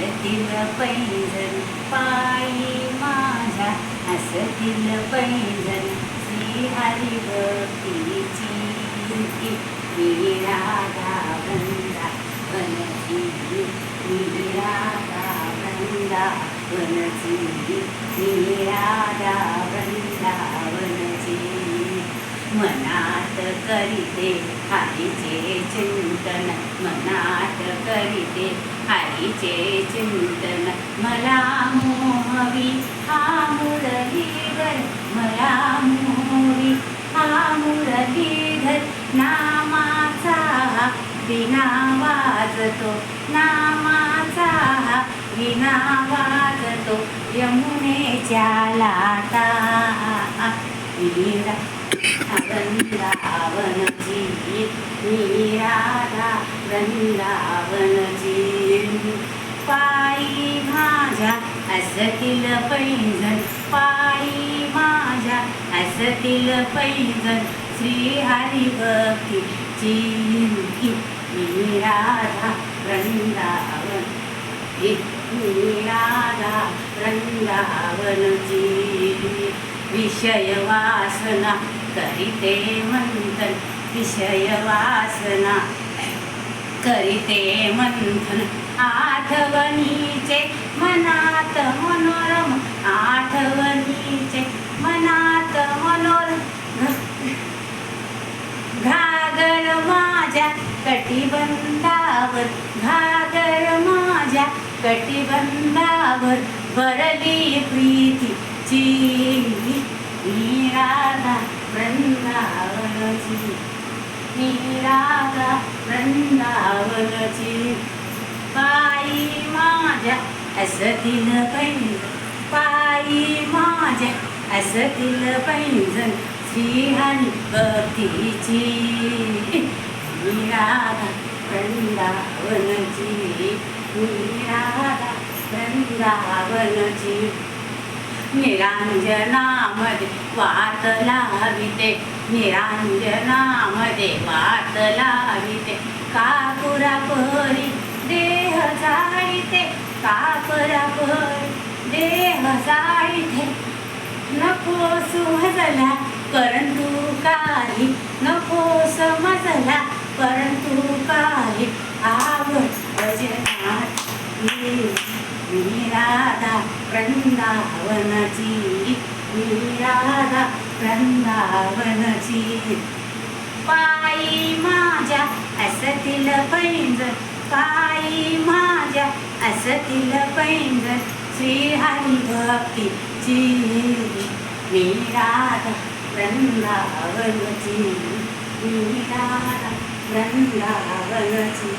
असतील पैंजण पायी माझ्या असतील पैंजण श्री हरी भक्तीची मी राधा वृंदा वनची मी राधा वृंदा वनची मी राधा वृंदा वनची मनात करीते हरीचे चिंतन मनात करीते हरीचे चिंतन मला मोहवी हा मुरलीधर मला मोहवी हा मुरलीधर नामाचा विना वाजतो नामाचा विना वाजतो यमुनेच्या लाटा मीरा वृंदावनची मी राधा वृंदावनची पायी माझ्या असतील पैंजण पायी माझ्या असतील पैंजण. श्री हरी भक्तीची मी राधा वृंदावन. मी राधा वृंदावनची विषय वासना करीते मंथन विषय वासना करीते मंथन आठवणीचे मनात मनोरम आठवणीचे मनात मनोरम. घागर माझ्या कटिबंधावर घागर माझ्या कटिबंधावर भरली प्रीती. राधा वृंदावनची मी राधा वृंदावनची पायी माझ्या असतील पैंजण पायी माझ्या असतील पैंजण श्री हरी भक्तीची मी राधा वृंदावनची मी राधा वृंदावनची निरांजनामध्ये वात लाविते निरांजनामध्ये वात लाविते कापुरा परी देह जाळीते? कापुरा परी देह जाळीते? नको सुहजला परंतु काही. नको समजला परंतु काही आवडनाथ मी राधा वृंदावनची मी राधा वृंदावनची पायी माझ्या असतील पैंजण पायी माझ्या असतील पैंजण श्री हरी भक्तीची मी राधा वृंदावनची मी राधा वृंदावनची